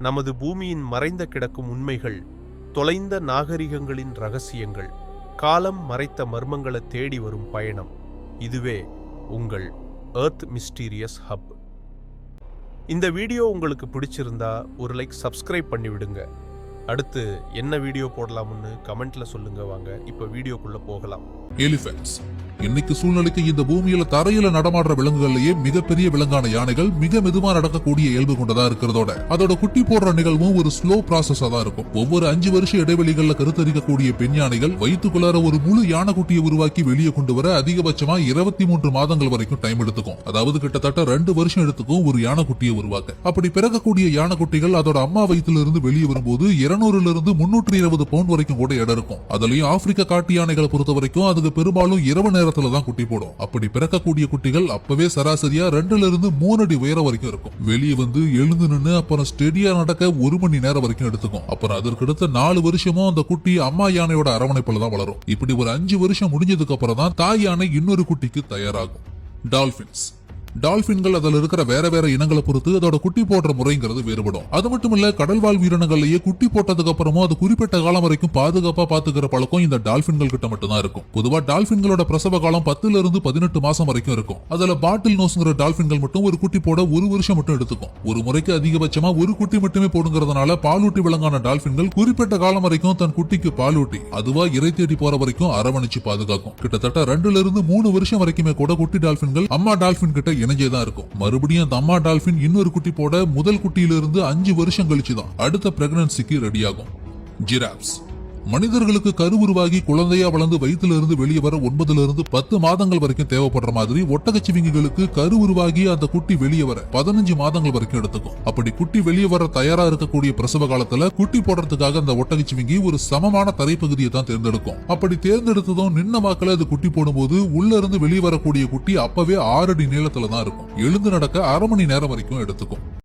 நமது பூமியின் மறைந்த கிடக்கும் உண்மைகள் தொலைந்த நாகரிகங்களின் ரகசியங்கள் காலம் மறைத்த மர்மங்களை தேடி வரும் பயணம். இதுவே உங்கள் எர்த் மிஸ்டீரியஸ் ஹப் இந்த வீடியோ உங்களுக்கு பிடிச்சிருந்தா ஒரு லைக் சப்ஸ்கிரைப் பண்ணிவிடுங்க. அடுத்து என்ன வீடியோ போடலாம்னு கமெண்ட்ல சொல்லுங்க வாங்க. இப்போ வீடியோக்குள்ள போகலாம். எலிஃபென்ட்ஸ் இன்னைக்கு சூழ்நிலைக்கு இந்த பூமியில தரையில நடமாடுற விலங்குகள்லயே மிகப்பெரிய விலங்கான யானைகள் மிக மெதுவா நடக்கக்கூடிய இயல்பு கொண்டதா இருக்கிறதோட. அதோட குட்டி போடுற நிகழ்வும் ஒரு ஸ்லோ ப்ராசஸா தான் இருக்கும். ஒவ்வொரு அஞ்சு வருஷ இடைவெளிகள்ல கருத்தரிக்கக்கூடிய பெண் யானைகள் வயிற்றுக்குள்ளார ஒரு முழு யானை குட்டியை உருவாக்கி வெளியே கொண்டு வர அதிகபட்சமா இருபத்தி மூன்று மாதங்கள் வரைக்கும் டைம் எடுத்துக்கும். அதாவது கிட்டத்தட்ட ரெண்டு வருஷம் எடுத்துக்கும் ஒரு யானை குட்டியை உருவாக்க. அப்படி பிறக்கக்கூடிய யானை குட்டிகள் அதோட அம்மா வயிற்றிலிருந்து வெளியே வரும்போது இருநூறுல இருந்து முன்னூற்றி இருபது பவுண்ட் வரைக்கும் கூட இடம் இருக்கும். அதுலயும் ஆப்பிரிக்க காட்டு யானைகளை பொறுத்த வரைக்கும் அதுக்கு பெரும்பாலும் இரவு நேரம் நேரத்துல தான் குட்டி போடும். அப்படி பிறக்கக்கூடிய குட்டிகள் அப்பவே சராசரியா ரெண்டுல இருந்து மூணு அடி உயரம் வரைக்கும் இருக்கும். வெளியே வந்து எழுந்து நின்னு அப்புறம் ஸ்டெடியா நடக்க ஒரு மணி நேரம் வரைக்கும் எடுத்துக்கும். அப்புறம் அதற்கடுத்த நாலு வருஷமும் அந்த குட்டி அம்மா யானையோட அரவணைப்புல தான் வளரும். இப்படி ஒரு அஞ்சு வருஷம் முடிஞ்சதுக்கு அப்புறம் தான் தாய் யானை இன்னொரு குட்டிக்கு தயாராகும். டால்பின்ஸ் டால்பின்கள் அதில் இருக்கிற வேற வேற இனங்களை பொறுத்து அதோட குட்டி போடுற முறைங்கிறது வேறுபடும். அது மட்டும் இல்ல கடல் வாழ் உயிரினங்கள்லயே குட்டி போட்டதுக்கு அப்புறமும் அது குறிப்பிட்ட காலம் வரைக்கும் பாதுகாப்பா பாத்துக்கிற பழக்கம் இந்த டால்பின்கள் கிட்ட மட்டும்தான் இருக்கும். பொதுவா டால்பின்களோட பிரசவ காலம் பத்துல இருந்து பதினெட்டு மாசம் வரைக்கும் இருக்கும். அதுல பாட்டில் நோஸ்ங்கிற டால்பின்கள் மட்டும் ஒரு குட்டி போட ஒரு வருஷம் மட்டும் எடுத்துக்கும். ஒரு முறைக்கு அதிகபட்சமா ஒரு குட்டி மட்டுமே போடுங்கிறதுனால பாலூட்டி விலங்கான டால்பின்கள் குறிப்பிட்ட காலம் வரைக்கும் தன் குட்டிக்கு பாலூட்டி அதுவா இறை தேடி போற வரைக்கும் அரவணைச்சு பாதுகாக்கும். கிட்டத்தட்ட ரெண்டுல இருந்து மூணு வருஷம் வரைக்குமே கூட குட்டி டால்பின்கள் அம்மா டால்பின் கிட்ட இணைஞ்சேதான் இருக்கும். மறுபடியும் அந்த அம்மா டால்பின் இன்னொரு குட்டி போட முதல் குட்டியிலிருந்து அஞ்சு வருஷம் கழிச்சு தான் அடுத்த பிரெக்னன்சிக்கு ரெடி ஆகும். ஜிராப்ஸ் மனிதர்களுக்கு கரு உருவாகி குழந்தையா வளர்ந்து வயித்துல இருந்து வெளியே வர ஒன்பதுல இருந்து பத்து மாதங்கள் வரைக்கும் தேவைப்படுற மாதிரி ஒட்டகச்சிவிங்கிகளுக்கு கரு உருவாகி அந்த குட்டி வெளியே வர பதினஞ்சு மாதங்கள் வரைக்கும் எடுத்துக்கும். அப்படி குட்டி வெளியே வர தயாரா இருக்கக்கூடிய பிரசவ காலத்துல குட்டி போடுறதுக்காக அந்த ஒட்டகச்சிவிங்கி ஒரு சமமான தரைப்பகுதியை தான் தேர்ந்தெடுக்கும். அப்படி தேர்ந்தெடுத்ததும் நின்ன வாக்கில் அது குட்டி போடும்போது உள்ள இருந்து வெளியே வரக்கூடிய குட்டி அப்பவே ஆறு அடி நீளத்துல தான் இருக்கும். எழுந்து நடக்க அரை மணி நேரம் வரைக்கும் எடுத்துக்கும்.